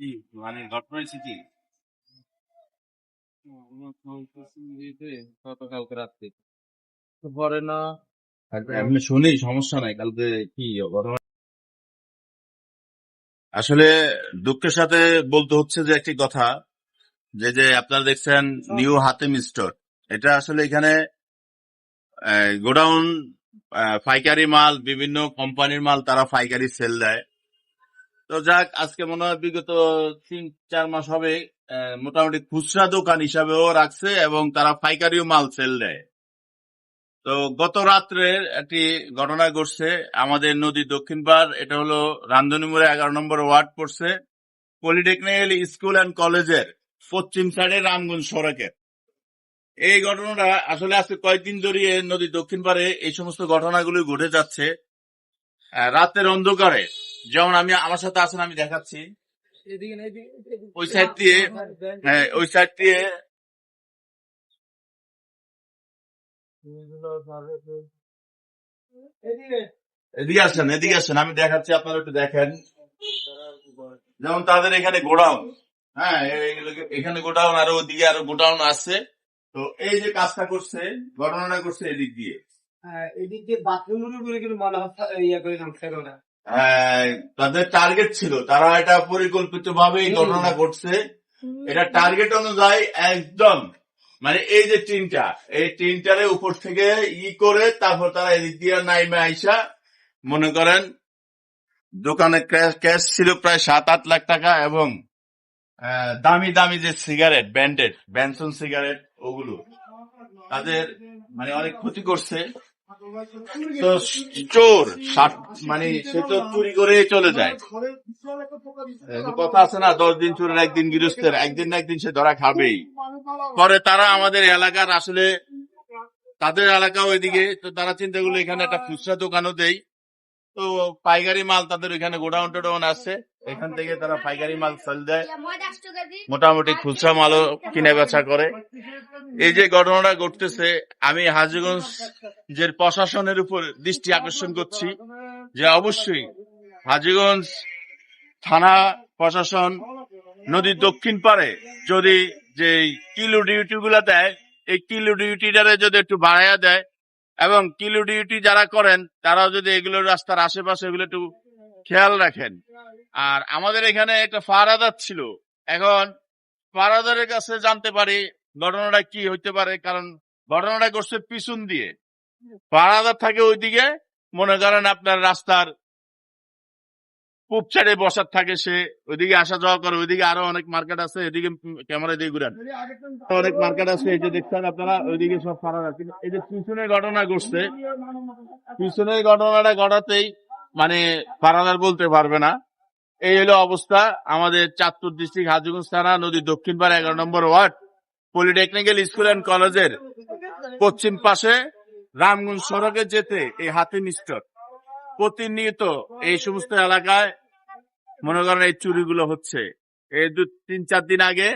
কি মানে ঘটনা হয়েছে কি? গতকালকে রাত্রে। পরে না আমি শুনি সমস্যা নাই কালকে কি ঘটনা? আসলে দুঃখের সাথে বলতে হচ্ছে যে একটি কথা যে যে আপনারা দেখছেন নিউ হাতিম স্টোর। এটা আসলে এখানে গোডাউন পাইকারি মাল বিভিন্ন কোম্পানির মাল তারা পাইকারি সেল দেয়। তো যাক, আজকে মনে হয় বিগত তিন, চার মাস হবে মোটামুটি খুচরা দোকান হিসাবেও রাখছে এবং তারা পাইকারিও মাল সেল দেয়। তো গত রাত্রে একটি ঘটনা ঘটছে, আমাদের নদী দক্ষিণ পার এটা হলো রান্ধনীমুড়ে এগারো নম্বর ওয়ার্ড পড়ছে, পলিটেকনিক্যাল স্কুল অ্যান্ড কলেজের পশ্চিম সাইডে রামগঞ্জ সড়কের এই ঘটনাটা আসলে আজকে কয়েকদিন ধরিয়ে নদী দক্ষিণ পারে এই সমস্ত ঘটনাগুলি ঘটে যাচ্ছে রাতের অন্ধকারে। যেমন আমি আমার সাথে আছেন আমি দেখাচ্ছি। ওই সাইড দিয়ে হ্যাঁ ওই সাইড দিয়ে। এদিকে। আসেন এদিকে আসেন আমি দেখাচ্ছি আপনারা একটু দেখেন। যেমন তাদের এখানে গোডাউন। হ্যাঁ এখানে গোডাউন আর ওদিকে আরও গোডাউন আছে। তো এই যে কাজটা করছে ঘটনাটা করছে এদিক দিয়ে। হ্যাঁ, এদিক দিয়ে বাথরুমের উপরে কিন্তু মনে হচ্ছে ইয়ে করে নামছে তাদের টার্গেট ছিল। তারা এটা পরিকল্পিত ভাবে এই ঘটনা ঘটছে। এটা টার্গেট অনুযায়ী একদম মানে এই যে টিনটা এই টিনটারে উপর থেকে ই করে তারপর তারা এদিক দিয়ে নাইমে আইসা মনে করেন দোকানে ক্যাশ ছিল প্রায় সাত আট লাখ টাকা এবং দামি দামি যে সিগারেট ব্যান্ডেড ব্যানসন সিগারেট ওগুলো তাদের মানে অনেক ক্ষতি করছে। তো চোর মানে সে তো চুরি করে চলে যায়। কথা আছে না, দশ দিন চোরের একদিন গৃহস্থের, একদিন না একদিন সে ধরা খাবেই। পরে তারা আমাদের এলাকার আসলে, তাদের এলাকা ওইদিকে, তো তারা চিন্তা করল এখানে একটা খুচরা দোকানও দেই। তো পাইকারি মাল তাদের ওইখানে গোডাউন টোডাউন আছে। এখান থেকে তারা পাইকারি মাল সেল দেয়। মোটামুটি খুচরা মালও কিনে বেচা করে। এই যে ঘটনাটা ঘটতেছে, আমি হাজিগঞ্জের প্রশাসনের উপর দৃষ্টি আকর্ষণ করছি যে অবশ্যই হাজিগঞ্জ থানা প্রশাসন নদীর দক্ষিণ পারে যদি যে কিলো ডিউটি গুলা দেয়, এই কিলো ডিউটিটারে যদি একটু বাড়াইয়া দেয় এবং কিলো ডিউটি যারা করেন, তারাও যদি এগুলো রাস্তার আশেপাশে এগুলো একটু খেয়াল রাখেন। আর আমাদের এখানে একটা ফারাদার ছিল। এখন ফারাদারের কাছে জানতে পারি ঘটনাটা কি হইতে পারে, কারণ ঘটনাটা করছে পিছন দিয়ে। ফারাদার থাকে ওইদিকে, মনে করেন আপনার রাস্তার পূব সাইডে বসার থাকে সে, ওইদিকে আসা যাওয়া করে, ওইদিকে আরও অনেক মার্কেট আছে, এদিকে ক্যামেরা দিয়ে ঘুরান। অনেক মার্কেট আছে, এই যে দেখছেন আপনারা, ওইদিকে সব ফারাদার আছে। এই যে পিছনের ঘটনা ঘটছে, পিছনের ঘটনাটা ঘটাতেই মানে ফারাদার বলতে পারবে না। এই হলো অবস্থা, আমাদের চাঁদপুর ডিস্ট্রিক্ট হাজিগঞ্জ থানা, নদীর দক্ষিণ পাড়া, এগারো নম্বর ওয়ার্ড পলিটেকনিক্যাল স্কুল অ্যান্ড কলেজের পশ্চিম পাশে রামগঞ্জ সড়কে যেতে এই হাতিম স্টোর প্রতিনিয়ত এই সমস্ত এলাকায় মনে করেন এই চুরিগুলো হচ্ছে। এই দু, তিন, চার দিন আগে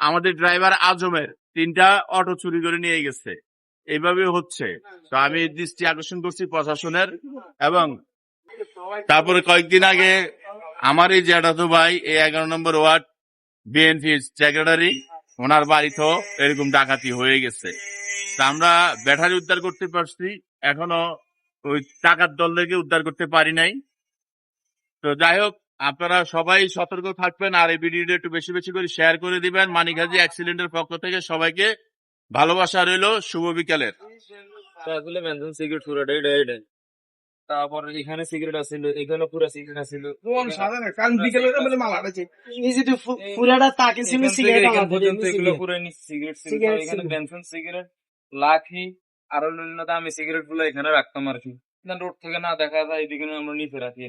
আমাদের ড্রাইভার আজমের তিনটা অটো চুরি করে নিয়ে গেছে। এইভাবে হচ্ছে। তো আমি দৃষ্টি আকর্ষণ করছি প্রশাসনের এবং তারপরে কয়েকদিন আগে আমার এই জ্যাঠাতো ভাই, এই এগারো নম্বর ওয়ার্ড বিএনপি সেক্রেটারি, ওনার বাড়িতেও এরকম ডাকাতি হয়ে গেছে। তা আমরা ব্যাটারি উদ্ধার করতে পারছি, এখনও ওই টাকার দলদেরকে উদ্ধার করতে পারি নাই। তো যাই হোক আপনারা সবাই সতর্ক থাকবেন আর এই ভিডিওটা একটু বেশি বেশি করে শেয়ার করে দিবেন। মানিকহাজি অ্যাক্সিডেন্টের পক্ষ থেকে সবাইকে ভালোবাসা রইল শুভ বিকালের। আসলে মেনশন সিগারেট পুরোটাই ডাইড তারপর এখানে সিগারেট আছিল এখানে পুরো সিগারেট আছিল। কোন সাধারণ কারণ বিকেলে বলে মাল হারাচ্ছে এই যে পুরাটা তাকে ছিল সিগারেট পর্যন্ত এগুলো। পুরো সিগারেট ছিল এখানে সিগারেট লাখি আরও বিভিন্ন দামি সিগারেটগুলো এখানে রাখতাম আর কি। রোড থেকে না দেখা যায় এদিকে আমরা নিচে রাখি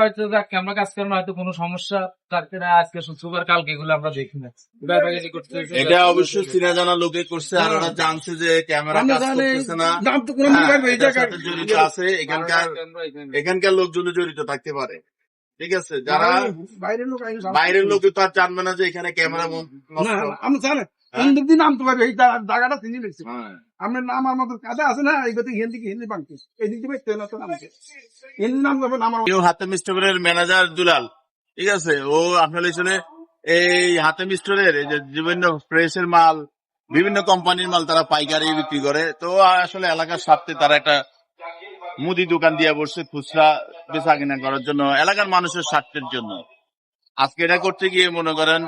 হয়তো যাক আমরা কাজ হয়তো কোনো সমস্যা। থাকতে আজকে শুক্রবার কালকে এগুলো আমরা দেখি না। ব্যাপারে করতে হয়েছে। এটা অবশ্যই চিনা জানা লোকে করছে আর ওরা জানছে যে ক্যামেরা কাজ করতেছে না। তো কোনো জড়িত আছে এখানকার এখানকার লোকজন জড়িত থাকতে পারে। ঠিক আছে যারা বাইরের লোক বাইরের লোকে তো আর জানবে না যে এখানে ক্যামেরা আমি জানে। হিন্দি দিন নাম তো পারবে এই জায়গাটা চিনি লিখছি হ্যাঁ। আপনার নাম আমার মতো কাজে আছে না এই গতি হিন্দি কি হিন্দি এই দিক দিয়ে তো না তো হিন্দি নাম মিস্টারের ম্যানেজার দুলাল ঠিক আছে? ও আসলে এই হাতেম স্টোরের এই যে বিভিন্ন প্রেসের মাল বিভিন্ন কোম্পানির মাল তারা পাইকারি বিক্রি করে। তো আসলে এলাকার স্বার্থে তারা একটা মুদি দোকান দিয়ে বসছে খুচরা বেচা কিনা করার জন্য এলাকার মানুষের স্বার্থের জন্য। আজকে এটা করতে গিয়ে মনে করেন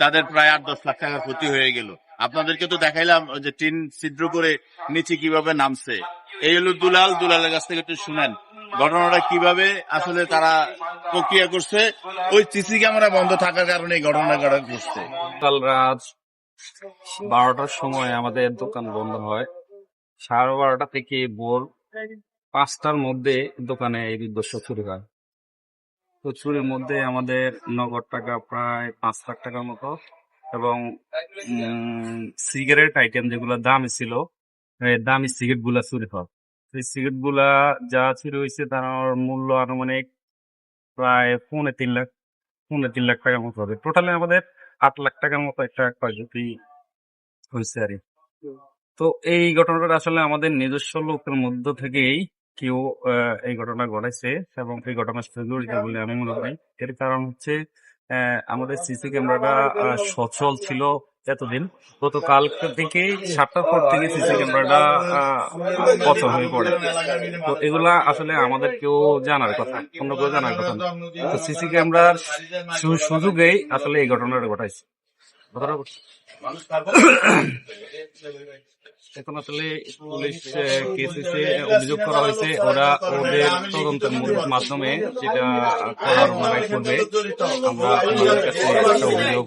তাদের প্রায় আট, দশ লাখ টাকা ক্ষতি হয়ে গেল। আপনাদেরকে তো দেখাইলাম যে টিন ছিদ্র করে নিচে কীভাবে নামছে। এই হলো দুলাল। দুলালের কাছ থেকে একটু শুনেন। ঘটনাটা কীভাবে আসলে তারা প্রক্রিয়া করছে, ওই সিসি ক্যামেরা বন্ধ থাকার কারণে এই ঘটনাটা ঘটছে। কাল রাত বারোটার সময় আমাদের দোকান বন্ধ হয়। সাড়ে বারোটা থেকে ভোর পাঁচটার মধ্যে দোকানে এই বিধ্বস্ত চুরি হয়। তো চুরির মধ্যে আমাদের নগদ টাকা প্রায় পাঁচ লাখ টাকার মতো এবং সিগারেট আইটেম যেগুলো দাম ছিল দামি সিগারেটগুলা চুরি হয় সেই সিগারেটগুলা যা চুরি হয়েছে তার মূল্য আনুমানিক প্রায় পৌনে তিন লাখ, পৌনে তিন লাখ টাকার মতো হবে টোটালি আমাদের আট লাখ টাকার মতো একটা ক্ষয়ক্ষতি হয়েছে আর। তো এই ঘটনাটা আসলে আমাদের নিজস্ব লোকের মধ্য থেকেই কেউ এই ঘটনা ঘটাইছে এবং এই ঘটনার সাথে জড়িত বলে আমি মনে করি। এর কারণ হচ্ছে আমাদের সিসি ক্যামেরাটা সচল ছিল এতদিন। গতকাল থেকে সাতটার পর থেকে সিসি ক্যামেরাটা পচন হয়ে পড়ে। তো এগুলা আসলে আমাদের কেউ জানার কথা অন্য কেউ জানার কথা তো সিসি ক্যামেরার সুযোগেই আসলে এই ঘটনাটা ঘটাইছে। এখন আসলে পুলিশ কেস হিসেবে অভিযোগ করা হয়েছে ওরা ওদের তদন্তের মাধ্যমে যেটা করার ওনারাই করবে আমরা ওনাদের কাছে একটা অভিযোগ